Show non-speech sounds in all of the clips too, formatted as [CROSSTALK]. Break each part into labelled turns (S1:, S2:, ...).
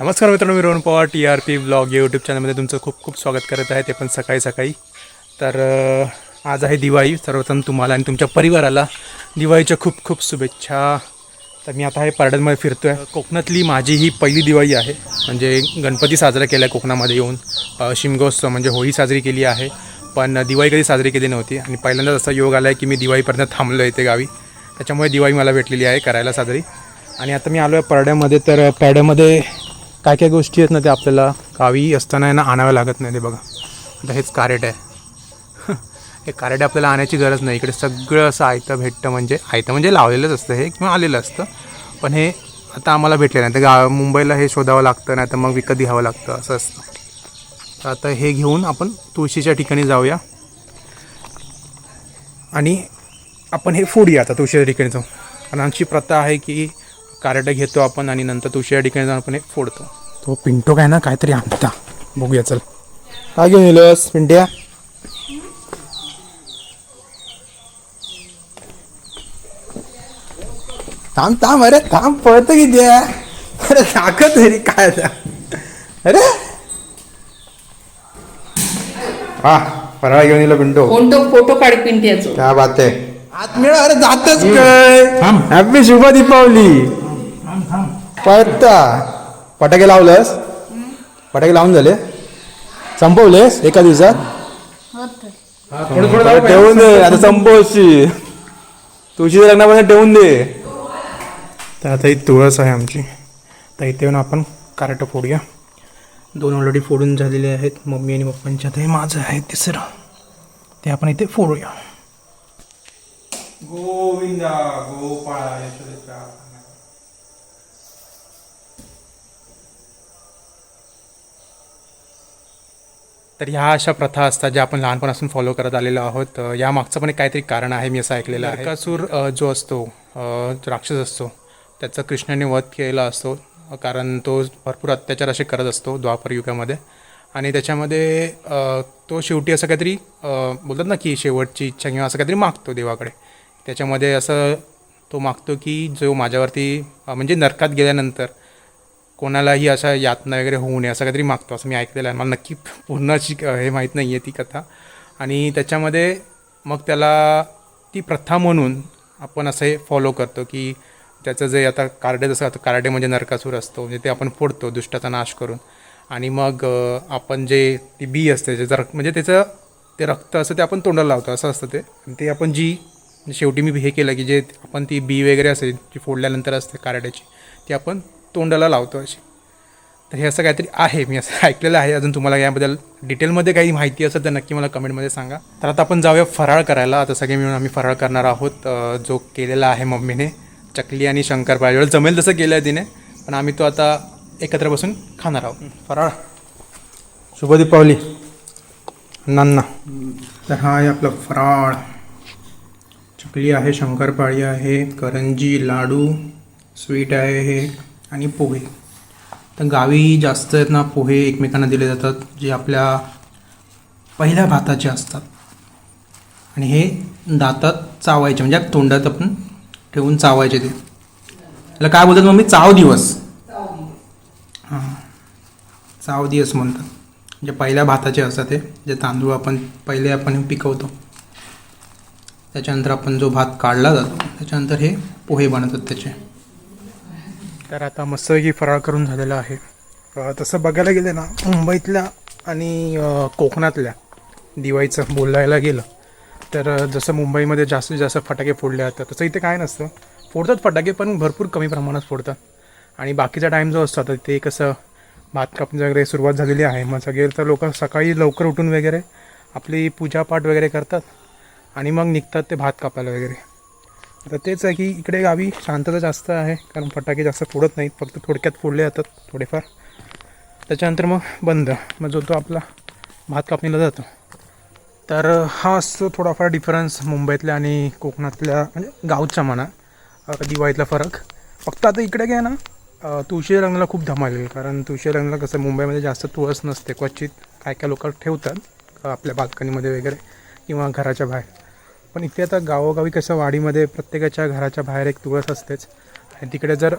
S1: नमस्कार मित्रांनो मी Rohan Pawar T R P vlog YouTube चॅनलमध्ये तुमचं खूप खूप स्वागत करत आहे. ते पण सकाळी सकाळी. तर आज आहे दिवाळी. सर्वप्रथम तुम्हाला आणि तुमच्या परिवाराला दिवाळीच्या खूप खूप शुभेच्छा. तर मी आता हे पार्डनमध्ये फिरतो आहे कोकणातली माझी ही पहिली दिवाळी आहे. म्हणजे गणपती साजरा केला आहे कोकणामध्ये येऊन. शिमगोत्सव म्हणजे होळी साजरी केली आहे. पण दिवाळी कधी साजरी केली नव्हती. आणि पहिल्यांदाच असा योग आला आहे की मी दिवाळीपर्यंत थांबलो आहे ते गावी. त्याच्यामुळे दिवाळी मला भेटलेली आहे करायला साजरी. आणि आता मी आलो आहे परड्यामध्ये तर परड्यामध्ये काय काय गोष्टी आहेत ना ते आपल्याला गावी असताना आहे ना आणाव्या लागत नाही ते बघा. आता हेच कारेट आहे. हे कारेट आपल्याला आणायची गरज नाही. इकडे सगळं असं आयतं भेटतं म्हणजे आयतं म्हणजे लावलेलंच असतं. हे किंवा आलेलं असतं. पण हे आता आम्हाला भेटले नाही. तर गा मुंबईला हे शोधावं लागतं नाही तर मग विकत घ्यावं लागतं. असं असतं. तर आता हे घेऊन आपण तुळशीच्या ठिकाणी जाऊया. आणि आपण हे फोडूया आता तुळशीच्या ठिकाणी जाऊ. कारण आमची प्रथा आहे की कार्ड घेतो आपण आणि नंतर तुळशीच्या ठिकाणी जाऊन आपण हे फोडतो. तो पिंटो काय ना काहीतरी आणता. बघूया चल. काय घेऊन येलोस? पिंट्या. थांब थांब अरे थांब पळत किती आहे? अरे दाखव तरी काय. अरे. हा फराळ घेऊन येलो पिंटो.
S2: फोटो फोटो काढ पिंट्याचं?
S1: क्या बात आहे आत मिळा अरे जातच काय. हॅपी शुभ दीपावली. पळता. फटाके लावलंस? फटाके लावून झाले. संपवलेस एका दिवसात? ठेवून दे आता संपवशी. तुळशीच्या लग्नामध्ये ठेवून दे. तर आता ही तुळस आहे आमची. तर इथे येऊन आपण कार्ट फोडूया. दोन ऑलरेडी फोडून झालेले आहेत. मम्मी आणि पप्पांच्या ते माझं आहे तिसरं. ते आपण इथे फोडूया. गोविंदा गोपाळा तर ह्या अशा प्रथा असतात ज्या आपण लहानपणापासून फॉलो करत आलेलो आहोत. या मागचं पण एक काहीतरी कारण आहे मी असं ऐकलेलं आहे. नरकासूर जो असतो जो राक्षस असतो त्याचा कृष्णाने वध केलेला असतो कारण तो भरपूर अत्याचार असे करत असतो द्वापर युगामध्ये. आणि त्याच्यामध्ये तो शेवटी असं काहीतरी बोलतात ना की शेवटची इच्छा किंवा असं काहीतरी मागतो देवाकडे. त्याच्यामध्ये असं तो मागतो की जो माझ्यावरती म्हणजे नरकात गेल्यानंतर कोणालाही अशा यातना वगैरे होऊ नये असं काहीतरी मागतो असं मी ऐकलेलं आहे. मला नक्की पूर्ण अशी हे माहीत नाही आहे ती कथा. आणि त्याच्यामध्ये मग त्याला ती प्रथा म्हणून आपण असं हे फॉलो करतो की त्याचं जे आता कार्डे जसं आता कार्डे म्हणजे नरकासूर असतो म्हणजे ते आपण फोडतो दुष्टाचा नाश करून. आणि मग आपण जे ती बी असते जे जर म्हणजे त्याचं ते रक्त असं ते आपण तोंडाला लावतो असं असतं ते. आणि ते आपण जी म्हणजे शेवटी मी हे केलं की जे आपण ती बी वगैरे असेल जी फोडल्यानंतर असते कार्ड्याची ती आपण तोंडाला लावतो अशी. तर हे असं काहीतरी आहे मी असं [LAUGHS] ऐकलेलं आहे. अजून तुम्हाला याबद्दल डिटेलमध्ये काही माहिती असेल तर नक्की मला कमेंटमध्ये सांगा. तर आता आपण जाऊया फराळ करायला. आता सगळे मिळून आम्ही फराळ करणार आहोत. जो केलेला आहे मम्मीने चकली आणि शंकरपाळी जेवढं जमेल तसं केलं आहे तिने पण आम्ही तो आता एकत्र बसून खाणार आहोत. फराळ. शुभ दीपावली नान्ना. तर हा आहे आपला फराळ. चकली आहे शंकरपाळी आहे करंजी लाडू स्वीट आहे हे. आणि पोहे. तर गावी जास्त आहेत ना पोहे एकमेकांना दिले जातात जे आपल्या पहिल्या भाताचे असतात. आणि हे दातात चावायचे म्हणजे तोंडात आपण ठेवून चावायचे ते. त्याला काय बोलतात मग मी चाव दिवस. हां. चाव दिवस म्हणतात. जे पहिल्या भाताचे असतात ते जे तांदूळ आपण पहिले आपण पिकवतो. त्याच्यानंतर आपण जो भात काढला जातो त्याच्यानंतर हे पोहे बनवतात त्याचे. तर आता मस्तपैकी फराळ करून झालेला आहे. तसं बघायला गेलं ना मुंबईतल्या आणि कोकणातल्या दिवाळीचं बोलायला गेलं तर जसं मुंबईमध्ये जास्तीत जास्त फटाके फोडले जातात तसं इथे काय नसतं. फोडतात फटाके पण भरपूर कमी प्रमाणात फोडतात. आणि बाकीचा टाईम जो असतो आता ते कसं भात कापणी वगैरे सुरुवात झालेली आहे. मग सगळे तर लोक सकाळी लवकर उठून वगैरे आपली पूजापाठ वगैरे करतात आणि मग निघतात ते भात कापायला वगैरे. आता तेच आहे की इकडे गावी शांतता जास्त आहे कारण फटाके जास्त फोडत नाहीत फक्त थोडक्यात फोडले जातात थोडेफार. त्याच्यानंतर मग बंद मग जो तो आपला भात कापणीला जातो. तर हा असतो थोडाफार डिफरन्स मुंबईतल्या आणि कोकणातल्या म्हणजे गावच्या म्हणा. दिवाळीतला फरक. फक्त आता इकडे काय ना तुळशी रंगला खूप धमाल कारण तुळशी रंगला कसं मुंबईमध्ये जास्त तुळस नसते क्वचित काय काय लोक ठेवतात आपल्या बाल्कनीमध्ये वगैरे किंवा घराच्या बाहेर. पण इथे आता गावोगावी कसं वाडीमध्ये प्रत्येकाच्या घराच्या बाहेर एक तुळस असतेच. आणि तिकडे जर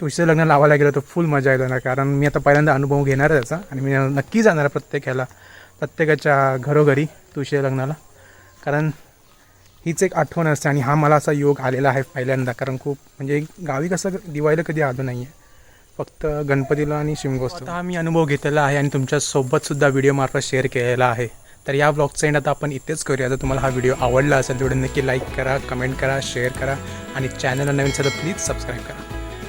S1: तुळशीचं लग्न लावायला गेलं तर फुल मजा येतो ना. कारण मी आता पहिल्यांदा अनुभव घेणार आहे त्याचा. आणि मी नक्की जाणार आहे प्रत्येक ह्याला प्रत्येकाच्या घरोघरी तुळशीच्या लग्नाला. कारण हीच एक आठवण असते आणि हा मला असा योग आलेला आहे पहिल्यांदा. कारण खूप म्हणजे गावी कसं दिवाळीला कधी आलो नाही आहे फक्त गणपतीला आणि शिमगोत्सव. हा मी अनुभव घेतलेला आहे आणि तुमच्यासोबतसुद्धा व्हिडिओमार्फत शेअर केलेला आहे. तर या ब्लॉगचं एंड आता आपण इथेच करूया. जर तुम्हाला हा व्हिडिओ आवडला असेल तेवढे नक्की लाईक करा कमेंट करा शेअर करा आणि चॅनलला नवीन असेल तर प्लीज सबस्क्राईब करा.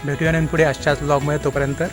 S1: भेटूया नवीन पुढे अशाच ब्लॉगमध्ये तोपर्यंत